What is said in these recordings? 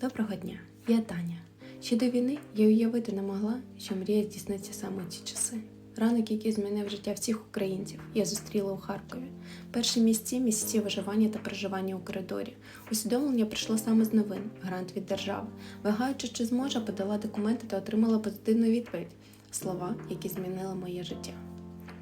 Доброго дня, я Таня. Ще до війни я уявити не могла, що мрія здійсниться саме ці часи. Ранок, який змінив життя всіх українців, я зустріла у Харкові. Перші місці місяці виживання та проживання у коридорі. Усвідомлення прийшло саме з новин, грант від держави. Вагаючи, чи зможе, подала документи та отримала позитивну відповідь. Слова, які змінили моє життя.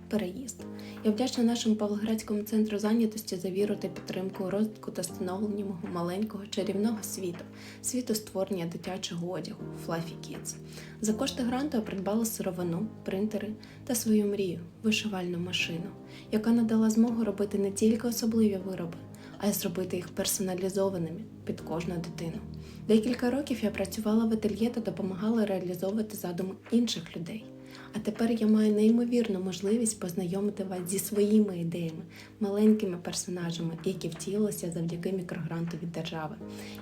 Переїзд. Я вдячна нашому Павлоградському центру зайнятості за віру та підтримку розвитку та становленні мого маленького чарівного світу, світу створення дитячого одягу Fluffy Kids. За кошти гранту я придбала сировину, принтери та свою мрію вишивальну машину, яка надала змогу робити не тільки особливі вироби, а й зробити їх персоналізованими під кожну дитину. Декілька років я працювала в ательє та допомагала реалізовувати задуми інших людей. А тепер я маю неймовірну можливість познайомити вас зі своїми ідеями, маленькими персонажами, які втілилися завдяки мікрогранту від держави.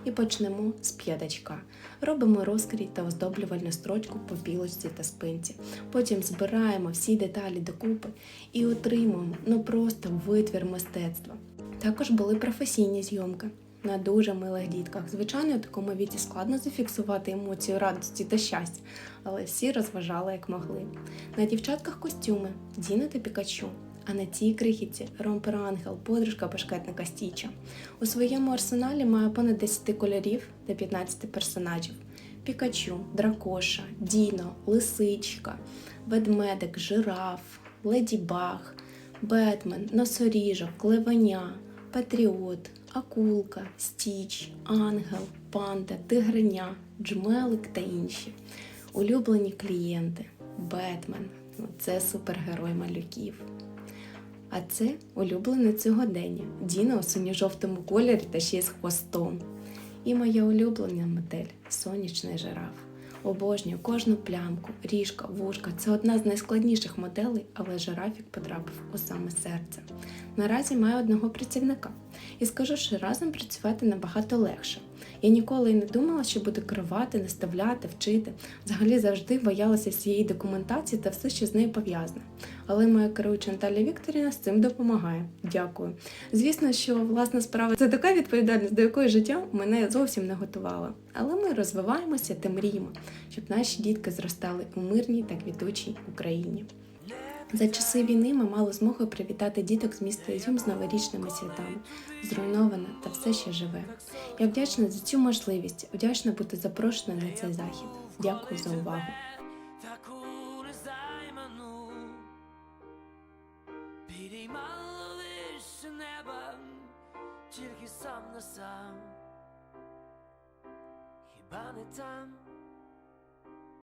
І почнемо з п'ятачка. Робимо розкрій та оздоблювальну строчку по пілочці та спинці. Потім збираємо всі деталі докупи і отримуємо ну просто витвір мистецтва. Також були професійні зйомки на дуже милих дітках. Звичайно, у такому віці складно зафіксувати емоцію радості та щастя, але всі розважали як могли. На дівчатках костюми Діна та Пікачу. А на цій крихітці ромпер Ангел, подружка башкетника Стіча. У своєму арсеналі має понад 10 кольорів та 15 персонажів: Пікачу, Дракоша, Діно, Лисичка, Ведмедик, Жираф, Леді Баг, Бетмен, Носоріжок, Левеня, Патріот, Акулка, Стіч, Ангел, Панда, Тигриня, Джмелик та інші. Улюблені клієнти, Бетмен. Це супергерой малюків. А це улюблене сьогодення. Діна у синьо-жовтому кольорі та ще й з хвостом. І моя улюблена модель сонячний жираф. Обожнюю кожну плямку, ріжка, вушка. Це одна з найскладніших моделей, але жирафік потрапив у саме серце. Наразі маю одного працівника. І скажу, що разом працювати набагато легше. Я ніколи і не думала, що буду керувати, наставляти, вчити. Взагалі завжди боялася всієї документації та все, що з нею пов'язане. Але моя керуюча Наталя Вікторівна з цим допомагає. Дякую. Звісно, що власна справа це така відповідальність, до якої життя мене зовсім не готувала. Але ми розвиваємося та мріємо, щоб наші дітки зростали у мирній та квітучій Україні. За часи війни ми мали змогу привітати діток з міста Ізюм з новорічними святами, зруйноване та все ще живе. Я вдячна за цю можливість, вдячна бути запрошеною на цей захід. Дякую за увагу. Тільки сам на сам, хіба не там